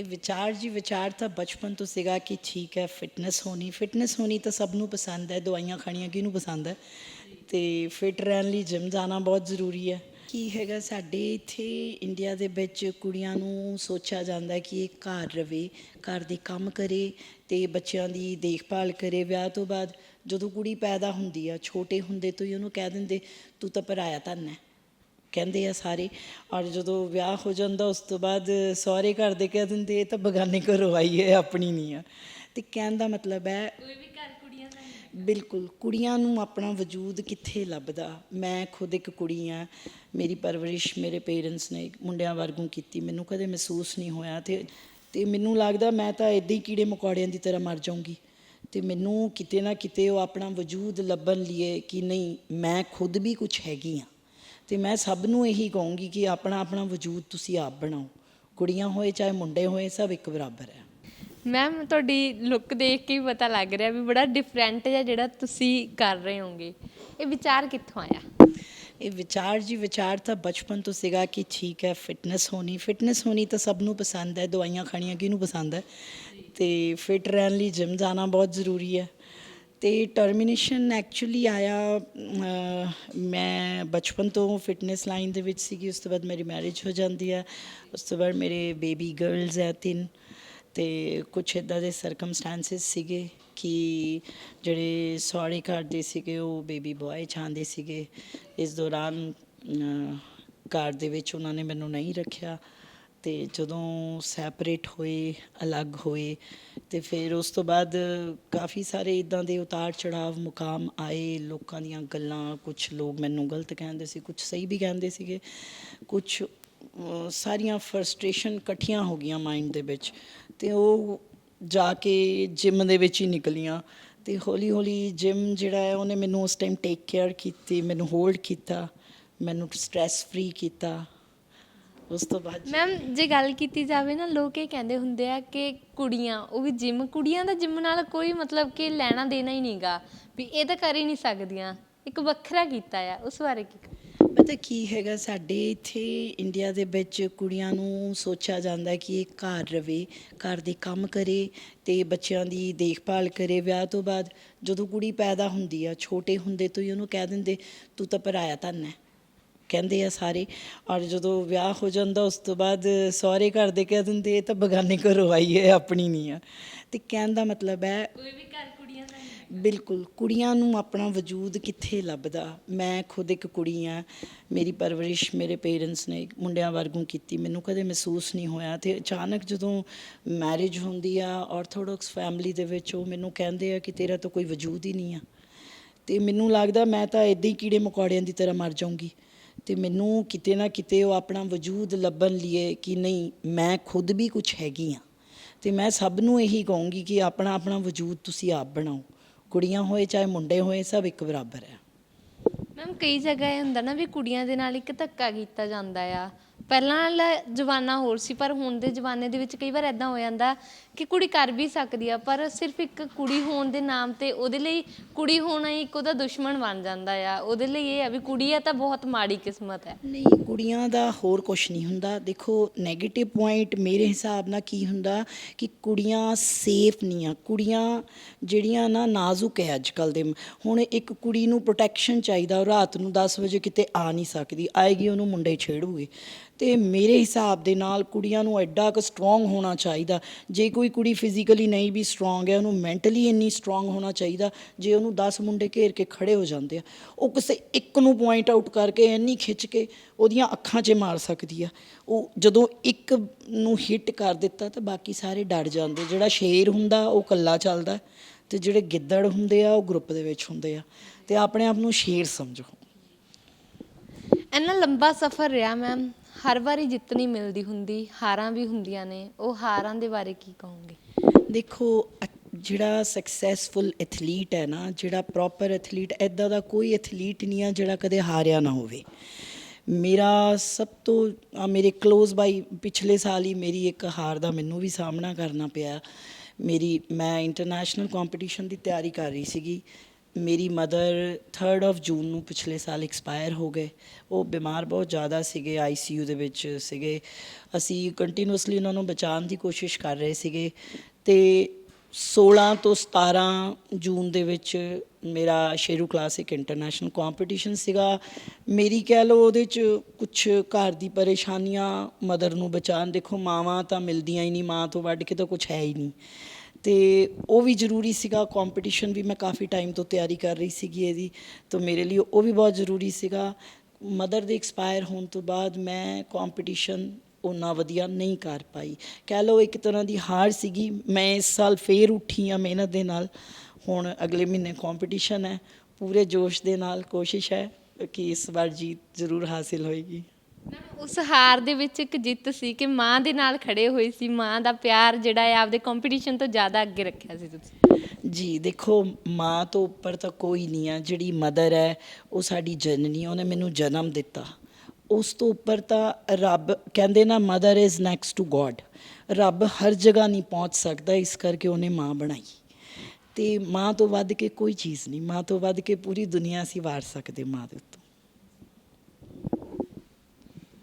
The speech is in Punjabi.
ਇਹ ਵਿਚਾਰ ਜੀ, ਵਿਚਾਰ ਤਾਂ ਬਚਪਨ ਤੋਂ ਸੀਗਾ ਕਿ ਠੀਕ ਹੈ ਫਿਟਨੈਸ ਹੋਣੀ ਫਿਟਨੈਸ ਹੋਣੀ ਤਾਂ ਸਭ ਨੂੰ ਪਸੰਦ ਹੈ, ਦਵਾਈਆਂ ਖਾਣੀਆਂ ਕਿਹਨੂੰ ਪਸੰਦ ਹੈ? ਤੇ ਫਿਟ ਰਹਿਣ ਲਈ ਜਿਮ ਜਾਣਾ ਬਹੁਤ ਜ਼ਰੂਰੀ ਹੈ। ਕੀ ਹੈਗਾ ਸਾਡੇ ਇੱਥੇ ਇੰਡੀਆ ਦੇ ਵਿੱਚ ਕੁੜੀਆਂ ਨੂੰ ਸੋਚਿਆ ਜਾਂਦਾ ਕਿ ਇਹ ਘਰ ਰਵੇ, ਘਰ ਦੇ ਕੰਮ ਕਰੇ ਤੇ ਬੱਚਿਆਂ ਦੀ ਦੇਖਭਾਲ ਕਰੇ। ਵਿਆਹ ਤੋਂ ਬਾਅਦ ਜਦੋਂ ਕੁੜੀ ਪੈਦਾ ਹੁੰਦੀ ਆ, ਛੋਟੇ ਹੁੰਦੇ ਤੋਂ ਹੀ ਉਹਨੂੰ ਕਹਿ ਦਿੰਦੇ, ਤੂੰ ਤਾਂ ਪਰਾਇਆ ਧਨ ਹੈ। ਕਹਿੰਦੇ ਆ ਸਾਰੇ ਔਰ ਜਦੋਂ ਵਿਆਹ ਹੋ ਜਾਂਦਾ ਉਸ ਤੋਂ ਬਾਅਦ ਸਹੁਰੇ ਘਰ ਦੇ ਕਹਿ ਦਿੰਦੇ ਇਹ ਤਾਂ ਬਗਾਨੇ ਘਰੋਂ ਆਈ ਹੈ ਆਪਣੀ ਨਹੀਂ ਆ। ਤੇ ਕਹਿਣ ਦਾ ਮਤਲਬ ਹੈ ਕੋਈ ਵੀ ਘਰ ਕੁੜੀਆਂ ਦਾ ਬਿਲਕੁਲ ਕੁੜੀਆਂ ਨੂੰ ਆਪਣਾ ਵਜੂਦ ਕਿੱਥੇ ਲੱਭਦਾ? ਮੈਂ ਖੁਦ ਇੱਕ ਕੁੜੀ ਆ ਮੇਰੀ ਪਰਵਰਿਸ਼ ਮੇਰੇ ਪੇਰੈਂਟਸ ਨੇ ਮੁੰਡਿਆਂ ਵਰਗੂ ਕੀਤੀ ਮੈਨੂੰ ਕਦੇ ਮਹਿਸੂਸ ਨਹੀਂ ਹੋਇਆ ਤੇ ਤੇ ਮੈਨੂੰ ਲੱਗਦਾ ਮੈਂ ਤਾਂ ਇਦਾਂ ਹੀ ਕੀੜੇ ਮਕੌੜਿਆਂ ਦੀ ਤਰ੍ਹਾਂ ਮਰ ਜਾਊਂਗੀ। ਤੇ ਮੈਨੂੰ ਕਿਤੇ ਨਾ ਕਿਤੇ ਉਹ ਆਪਣਾ ਵਜੂਦ ਲੱਭਣ ਲਈ ਕਿ ਨਹੀਂ ਮੈਂ ਖੁਦ ਵੀ ਕੁਝ ਹੈਗੀ ਆ। ਤੇ ਮੈਂ ਸਭ ਨੂੰ ਇਹੀ ਕਹੂੰਗੀ ਕਿ ਆਪਣਾ ਆਪਣਾ ਵਜੂਦ ਤੁਸੀਂ ਆਪ ਬਣਾਓ। ਕੁੜੀਆਂ ਹੋਏ ਚਾਹੇ ਮੁੰਡੇ ਹੋਏ ਸਭ ਇੱਕ ਬਰਾਬਰ ਹੈ। ਮੈਮ ਤੁਹਾਡੀ ਲੁੱਕ ਦੇਖ ਕੇ ਹੀ ਪਤਾ ਲੱਗ ਰਿਹਾ ਵੀ ਬੜਾ ਡਿਫਰੈਂਟ ਜਿਹਾ ਜਿਹੜਾ ਤੁਸੀਂ ਕਰ ਰਹੇ ਹੋਗੇ। ਇਹ ਵਿਚਾਰ ਕਿੱਥੋਂ ਆਇਆ? ਇਹ ਵਿਚਾਰ ਜੀ ਵਿਚਾਰ ਤਾਂ ਬਚਪਨ ਤੋਂ ਸੀਗਾ ਕਿ ਠੀਕ ਹੈ ਫਿਟਨੈਸ ਹੋਣੀ। ਫਿਟਨੈਸ ਹੋਣੀ ਤਾਂ ਸਭ ਨੂੰ ਪਸੰਦ ਹੈ ਦਵਾਈਆਂ ਖਾਣੀਆਂ ਕਿਹਨੂੰ ਪਸੰਦ ਹੈ? ਤੇ ਫਿਟ ਰਹਿਣ ਲਈ ਜਿਮ ਜਾਣਾ ਬਹੁਤ ਜ਼ਰੂਰੀ ਹੈ। ਤੇ ਟਰਮੀਨੇਸ਼ਨ ਐਕਚੁਅਲੀ ਆਇਆ ਮੈਂ ਬਚਪਨ ਤੋਂ ਫਿਟਨੈਸ ਲਾਈਨ ਦੇ ਵਿੱਚ ਸੀਗੀ, ਉਸ ਤੋਂ ਬਾਅਦ ਮੇਰੀ ਮੈਰਿਜ ਹੋ ਜਾਂਦੀ ਹੈ, ਉਸ ਤੋਂ ਬਾਅਦ ਮੇਰੇ ਬੇਬੀ ਗਰਲਸ ਹੈ ਤਿੰਨ, ਤੇ ਕੁਛ ਇਦਾਂ ਦੇ ਸਰਕਮਸਟੈਂਸਸ ਸੀਗੇ ਕਿ ਜਿਹੜੇ ਸਹੁਰੇ ਘਰ ਦੇ ਸੀਗੇ, ਉਹ ਬੇਬੀ ਬॉय ਚਾਹੁੰਦੇ ਸੀਗੇ, ਇਸ ਦੌਰਾਨ ਘਰ ਦੇ ਵਿੱਚ ਉਹਨਾਂ ਨੇ ਮੈਨੂੰ ਨਹੀਂ ਰੱਖਿਆ। ਤੇ ਜਦੋਂ ਸੈਪਰੇਟ ਹੋਏ, ਅਲੱਗ ਹੋਏ ਅਤੇ ਫਿਰ ਉਸ ਤੋਂ ਬਾਅਦ ਕਾਫੀ ਸਾਰੇ ਇੱਦਾਂ ਦੇ ਉਤਾਰ ਚੜਾਵ ਮੁਕਾਮ ਆਏ, ਲੋਕਾਂ ਦੀਆਂ ਗੱਲਾਂ, ਕੁਛ ਲੋਕ ਮੈਨੂੰ ਗਲਤ ਕਹਿੰਦੇ ਸੀ, ਕੁਛ ਸਹੀ ਵੀ ਕਹਿੰਦੇ ਸੀਗੇ, ਕੁਛ ਸਾਰੀਆਂ ਫਰਸਟ੍ਰੇਸ਼ਨ ਇਕੱਠੀਆਂ ਹੋ ਗਈਆਂ ਮਾਈਂਡ ਦੇ ਵਿੱਚ ਅਤੇ ਉਹ ਜਾ ਕੇ ਜਿਮ ਦੇ ਵਿੱਚ ਹੀ ਨਿਕਲੀਆਂ ਤੇ ਹੌਲੀ ਹੌਲੀ ਜਿਮ ਜਿਹੜਾ ਹੈ ਉਹਨੇ ਮੈਨੂੰ ਉਸ ਟਾਈਮ ਟੇਕ ਕੇਅਰ ਕੀਤੀ, ਮੈਨੂੰ ਹੋਲਡ ਕੀਤਾ, ਮੈਨੂੰ ਸਟ੍ਰੈਸ ਫ੍ਰੀ ਕੀਤਾ। ਉਸ ਤੋਂ ਬਾਅਦ ਮੈਮ ਜੇ ਗੱਲ ਕੀਤੀ ਜਾਵੇ ਨਾ ਲੋਕ ਇਹ ਕਹਿੰਦੇ ਹੁੰਦੇ ਆ ਕਿ ਕੁੜੀਆਂ ਉਹ ਵੀ ਜਿਮ ਕੁੜੀਆਂ ਦਾ ਜਿਮ ਨਾਲ ਕੋਈ ਮਤਲਬ ਕਿ ਲੈਣਾ ਦੇਣਾ ਹੀ ਨਹੀਂਗਾ ਵੀ ਇਹ ਤਾਂ ਕਰ ਹੀ ਨਹੀਂ ਸਕਦੀਆਂ। ਇੱਕ ਵੱਖਰਾ ਕੀਤਾ ਆ ਉਸ ਬਾਰੇ ਕੀ ਕਹੋ? ਪਤਾ ਕੀ ਹੈਗਾ ਸਾਡੇ ਇੱਥੇ ਇੰਡੀਆ ਦੇ ਵਿੱਚ ਕੁੜੀਆਂ ਨੂੰ ਸੋਚਿਆ ਜਾਂਦਾ ਕਿ ਇਹ ਘਰ ਰਵੇ ਘਰ ਦੇ ਕੰਮ ਕਰੇ ਤੇ ਬੱਚਿਆਂ ਦੀ ਦੇਖਭਾਲ ਕਰੇ। ਵਿਆਹ ਤੋਂ ਬਾਅਦ ਜਦੋਂ ਕੁੜੀ ਪੈਦਾ ਹੁੰਦੀ ਆ ਛੋਟੇ ਹੁੰਦੇ ਤੋਂ ਹੀ ਉਹਨੂੰ ਕਹਿ ਦਿੰਦੇ ਤੂੰ ਤਾਂ ਪਰਾਇਆ ਧਨ ਹੈ। ਕਹਿੰਦੇ ਆ ਸਾਰੇ ਔਰ ਜਦੋਂ ਵਿਆਹ ਹੋ ਜਾਂਦਾ ਉਸ ਤੋਂ ਬਾਅਦ ਸਹੁਰੇ ਘਰ ਦੇ ਕਹਿ ਦਿੰਦੇ ਇਹ ਤਾਂ ਬਗਾਨੇ ਘਰੋਂ ਆਈ ਹੈ ਆਪਣੀ ਨਹੀਂ ਆ। ਤੇ ਕਹਿਣ ਦਾ ਮਤਲਬ ਹੈ ਕੋਈ ਵੀ ਘਰ ਕੁੜੀਆਂ ਦਾ ਬਿਲਕੁਲ ਕੁੜੀਆਂ ਨੂੰ ਆਪਣਾ ਵਜੂਦ ਕਿੱਥੇ ਲੱਭਦਾ? ਮੈਂ ਖੁਦ ਇੱਕ ਕੁੜੀ ਆ ਮੇਰੀ ਪਰਵਰਿਸ਼ ਮੇਰੇ ਪੇਰੈਂਟਸ ਨੇ ਮੁੰਡਿਆਂ ਵਰਗੂ ਕੀਤੀ ਮੈਨੂੰ ਕਦੇ ਮਹਿਸੂਸ ਨਹੀਂ ਹੋਇਆ ਤੇ ਅਚਾਨਕ ਜਦੋਂ ਮੈਰਿਜ ਹੁੰਦੀ ਆ ਆਰਥੋਡਾਕਸ ਫੈਮਿਲੀ ਦੇ ਵਿੱਚ ਉਹ ਮੈਨੂੰ ਕਹਿੰਦੇ ਆ ਕਿ ਤੇਰਾ ਤਾਂ ਕੋਈ ਵਜੂਦ ਹੀ ਨਹੀਂ ਆ। ਤੇ ਮੈਨੂੰ ਲੱਗਦਾ ਮੈਂ ਤਾਂ ਇਦਾਂ ਹੀ ਕੀੜੇ ਮਕੌੜਿਆਂ ਦੀ ਤਰ੍ਹਾਂ ਮਰ ਜਾਊਂਗੀ। ਤੇ ਮੈਨੂੰ ਕਿਤੇ ਨਾ ਕਿਤੇ ਉਹ ਆਪਣਾ ਵਜੂਦ ਲੱਭਣ ਲਈ ਕਿ ਨਹੀਂ, ਮੈਂ ਖੁਦ ਵੀ ਕੁਝ ਹੈਗੀ ਆ। ਤੇ ਮੈਂ ਸਭ ਨੂੰ ਇਹੀ ਕਹੂੰਗੀ ਕਿ ਆਪਣਾ ਆਪਣਾ ਵਜੂਦ ਤੁਸੀਂ ਆਪ ਬਣਾਓ। ਕੁੜੀਆਂ ਹੋਏ ਚਾਹੇ ਮੁੰਡੇ ਹੋਏ, ਸਭ ਇੱਕ ਬਰਾਬਰ ਹੈ ਮੈਮ, ਕਈ ਜਗ੍ਹਾ ਇਹ ਹੁੰਦਾ ਨਾ ਵੀ ਕੁੜੀਆਂ ਦੇ ਨਾਲ ਇੱਕ ਧੱਕਾ ਕੀਤਾ ਜਾਂਦਾ ਆ। ਪਹਿਲਾਂ ਵਾਲਾ ਜ਼ਮਾਨਾ ਹੋਰ ਸੀ, ਪਰ ਹੁਣ ਦੇ ਜ਼ਮਾਨੇ ਦੇ ਵਿੱਚ ਕਈ ਵਾਰ ਐਦਾਂ ਹੋ ਜਾਂਦਾ ਕਿ ਕੁੜੀ ਕਰ ਵੀ ਸਕਦੀ ਆ, ਪਰ ਸਿਰਫ ਇੱਕ ਕੁੜੀ ਹੋਣ ਦੇ ਨਾਮ ਤੇ ਉਹਦੇ ਲਈ ਕੁੜੀ ਹੋਣਾ ਹੀ ਇੱਕ ਉਹਦਾ ਦੁਸ਼ਮਣ ਬਣ ਜਾਂਦਾ ਆ। ਉਹਦੇ ਲਈ ਇਹ ਆ ਵੀ ਕੁੜੀ ਆ ਤਾਂ ਬਹੁਤ ਮਾੜੀ ਕਿਸਮਤ ਹੈ। ਨਹੀਂ, ਕੁੜੀਆਂ ਦਾ ਹੋਰ ਕੁਝ ਨਹੀਂ ਹੁੰਦਾ। ਦੇਖੋ 네ਗੇਟਿਵ ਪੁਆਇੰਟ ਮੇਰੇ ਹਿਸਾਬ ਨਾਲ ਕੀ ਹੁੰਦਾ ਕਿ ਕੁੜੀਆਂ ਸੇਫ ਨਹੀਂ ਆ। ਕੁੜੀਆਂ ਜਿਹੜੀਆਂ ਨਾ ਨਾਜ਼ੁਕ ਹੈ ਅੱਜ ਕੱਲ ਦੇ। ਹੁਣ ਇੱਕ ਕੁੜੀ ਨੂੰ ਪ੍ਰੋਟੈਕਸ਼ਨ ਚਾਹੀਦਾ, ਉਹ ਰਾਤ ਨੂੰ 10 ਵਜੇ ਕਿਤੇ ਆ ਨਹੀਂ ਸਕਦੀ। ਆਏਗੀ, ਉਹਨੂੰ ਮੁੰਡੇ ਛੇੜੂਗੇ। ਤੇ ਮੇਰੇ ਹਿਸਾਬ ਦੇ ਨਾਲ ਕੁੜੀਆਂ ਨੂੰ ਐਡਾ ਕੁ ਸਟਰੋਂਗ ਹੋਣਾ ਚਾਹੀਦਾ। ਜੇ ਕੋਈ ਕੁੜੀ ਫਿਜ਼ੀਕਲੀ ਨਹੀਂ ਵੀ ਸਟਰੋਂਗ ਹੈ, ਉਹਨੂੰ ਮੈਂਟਲੀ ਇੰਨੀ ਸਟਰੋਂਗ ਹੋਣਾ ਚਾਹੀਦਾ, ਜੇ ਉਹਨੂੰ 10 ਮੁੰਡੇ ਘੇਰ ਕੇ ਖੜੇ ਹੋ ਜਾਂਦੇ ਆ, ਉਹ ਕਿਸੇ ਇੱਕ ਨੂੰ ਪੁਆਇੰਟ ਆਊਟ ਕਰਕੇ ਇੰਨੀ ਖਿੱਚ ਕੇ ਉਹਦੀਆਂ ਅੱਖਾਂ 'ਚ ਮਾਰ ਸਕਦੀ ਆ। ਉਹ ਜਦੋਂ ਇੱਕ ਨੂੰ ਹਿੱਟ ਕਰ ਦਿੱਤਾ ਤਾਂ ਬਾਕੀ ਸਾਰੇ ਡਰ ਜਾਂਦੇ। ਜਿਹੜਾ ਸ਼ੇਰ ਹੁੰਦਾ, ਉਹ ਕੱਲਾ ਚੱਲਦਾ ਤੇ ਜਿਹੜੇ ਗਿੱਦੜ ਹੁੰਦੇ ਆ, ਉਹ ਗਰੁੱਪ ਦੇ ਵਿੱਚ ਹੁੰਦੇ ਆ। ਤੇ ਆਪਣੇ ਆਪ ਨੂੰ ਸ਼ੇਰ ਸਮਝੋ। ਇੰਨਾ ਲੰਬਾ ਸਫ਼ਰ ਰਿਹਾ ਮੈਮ ਹਰ ਵਾਰੀ ਜਿੱਤ ਨਹੀਂ ਮਿਲਦੀ ਹੁੰਦੀ, ਹਾਰਾਂ ਵੀ ਹੁੰਦੀਆਂ ਨੇ, ਉਹ ਹਾਰਾਂ ਦੇ ਬਾਰੇ ਕੀ ਕਹੋਗੇ? ਦੇਖੋ ਜਿਹੜਾ ਸਕਸੈਸਫੁਲ ਐਥਲੀਟ ਹੈ ਨਾ, ਜਿਹੜਾ ਪ੍ਰੋਪਰ ਐਥਲੀਟ ਐਦਾਂ ਦਾ ਕੋਈ ਐਥਲੀਟ ਨਹੀਂ ਆ ਜਿਹੜਾ ਕਦੇ ਹਾਰਿਆ ਨਾ ਹੋਵੇ। ਮੇਰਾ ਸਭ ਤੋਂ ਮੇਰੇ ক্লোਜ਼ ਬਾਈ ਪਿਛਲੇ ਸਾਲ ਹੀ ਮੇਰੀ ਇੱਕ ਹਾਰ ਦਾ ਮੈਨੂੰ ਵੀ ਸਾਹਮਣਾ ਕਰਨਾ ਪਿਆ। ਮੇਰੀ, ਮੈਂ ਇੰਟਰਨੈਸ਼ਨਲ ਕੰਪੀਟੀਸ਼ਨ ਦੀ ਤਿਆਰੀ ਕਰ ਰਹੀ ਸੀਗੀ। ਮੇਰੀ ਮਦਰ ਥਰਡ ਆਫ ਜੂਨ ਨੂੰ ਪਿਛਲੇ ਸਾਲ ਐਕਸਪਾਇਰ ਹੋ ਗਏ। ਉਹ ਬਿਮਾਰ ਬਹੁਤ ਜ਼ਿਆਦਾ ਸੀਗੇ ਆਈਸੀਯੂ ਦੇ ਵਿੱਚ ਸੀਗੇ। ਅਸੀਂ ਕੰਟੀਨਿਊਸਲੀ ਉਹਨਾਂ ਨੂੰ ਬਚਾਉਣ ਦੀ ਕੋਸ਼ਿਸ਼ ਕਰ ਰਹੇ ਸੀਗੇ। ਤੇ 16 ਤੋਂ 17 ਜੂਨ ਦੇ ਵਿੱਚ ਮੇਰਾ ਸ਼ੇਰੂ ਕਲਾਸਿਕ ਇੰਟਰਨੈਸ਼ਨਲ ਕੰਪੀਟੀਸ਼ਨ ਸੀਗਾ। ਮੇਰੀ ਕਹਿ ਲਓ ਉਹਦੇ ਚ ਕੁਝ ਘਰ ਦੀ ਪਰੇਸ਼ਾਨੀਆਂ ਮਦਰ ਨੂੰ ਬਚਾਉਣ, ਦੇਖੋ ਮਾਵਾਂ ਤਾਂ ਮਿਲਦੀਆਂ ਹੀ ਨਹੀਂ, ਮਾਂ ਤੋਂ ਵੱਢ ਕੇ ਤਾਂ ਕੁਝ ਹੈ ਹੀ ਨਹੀਂ। ਤੇ ਉਹ ਵੀ ਜ਼ਰੂਰੀ ਸੀਗਾ ਕੰਪੀਟੀਸ਼ਨ ਵੀ ਮੈਂ ਕਾਫੀ ਟਾਈਮ ਤੋਂ ਤਿਆਰੀ ਕਰ ਰਹੀ ਸੀਗੀ ਇਹਦੀ, ਤਾਂ ਮੇਰੇ ਲਈ ਉਹ ਵੀ ਬਹੁਤ ਜ਼ਰੂਰੀ ਸੀਗਾ। ਮਦਰ ਦੇ ਐਕਸਪਾਇਰ ਹੋਣ ਤੋਂ ਬਾਅਦ ਮੈਂ ਕੰਪੀਟੀਸ਼ਨ ਉਨਾ ਵਧੀਆ ਨਹੀਂ ਕਰ ਪਾਈ। ਕਹਿ ਲਓ ਇੱਕ ਤਰ੍ਹਾਂ ਦੀ ਹਾਰ ਸੀਗੀ, ਮੈਂ ਇਸ ਸਾਲ ਫੇਰ ਉੱਠੀ ਆ ਮਿਹਨਤ ਦੇ ਨਾਲ। ਹੁਣ ਅਗਲੇ ਮਹੀਨੇ ਕੰਪੀਟੀਸ਼ਨ ਹੈ, ਪੂਰੇ ਜੋਸ਼ ਦੇ ਨਾਲ ਕੋਸ਼ਿਸ਼ ਹੈ ਕਿ ਇਸ ਵਾਰ ਜੀਤ ਜ਼ਰੂਰ ਹਾਸਿਲ ਹੋਏਗੀ। ਉਸ ਹਾਰ ਦੇ ਵਿੱਚ ਇੱਕ ਜਿੱਤ ਸੀ ਕਿ ਮਾਂ ਦੇ ਨਾਲ ਖੜੇ ਹੋਏ ਸੀ। ਮਾਂ ਦਾ ਪਿਆਰ ਜਿਹੜਾ ਹੈ ਆਪਦੇ ਕੰਪੀਟੀਸ਼ਨ ਤੋਂ ਜ਼ਿਆਦਾ ਅੱਗੇ ਰੱਖਿਆ ਸੀ ਤੁਸੀਂ। ਜੀ ਦੇਖੋ ਮਾਂ ਤੋਂ ਉੱਪਰ ਤਾਂ ਕੋਈ ਨਹੀਂ ਆ। ਜਿਹੜੀ ਮਦਰ ਹੈ ਉਹ ਸਾਡੀ ਜਨਨੀ ਹੈ, ਉਹਨੇ ਮੈਨੂੰ ਜਨਮ ਦਿੱਤਾ। ਉਸ ਤੋਂ ਉੱਪਰ ਤਾਂ ਰੱਬ ਕਹਿੰਦੇ ਨਾ mother is next to God. ਰੱਬ ਹਰ ਜਗ੍ਹਾ ਨਹੀਂ ਪਹੁੰਚ ਸਕਦਾ ਇਸ ਕਰਕੇ ਉਹਨੇ ਮਾਂ ਬਣਾਈ। ਤੇ ਮਾਂ ਤੋਂ ਵੱਧ ਕੇ ਕੋਈ ਚੀਜ਼ ਨਹੀਂ। ਮਾਂ ਤੋਂ ਵੱਧ ਕੇ ਪੂਰੀ ਦੁਨੀਆ ਅਸੀਂ ਵਾਰ ਸਕਦੇ ਮਾਂ ਦੇ ਉੱਤੋਂ।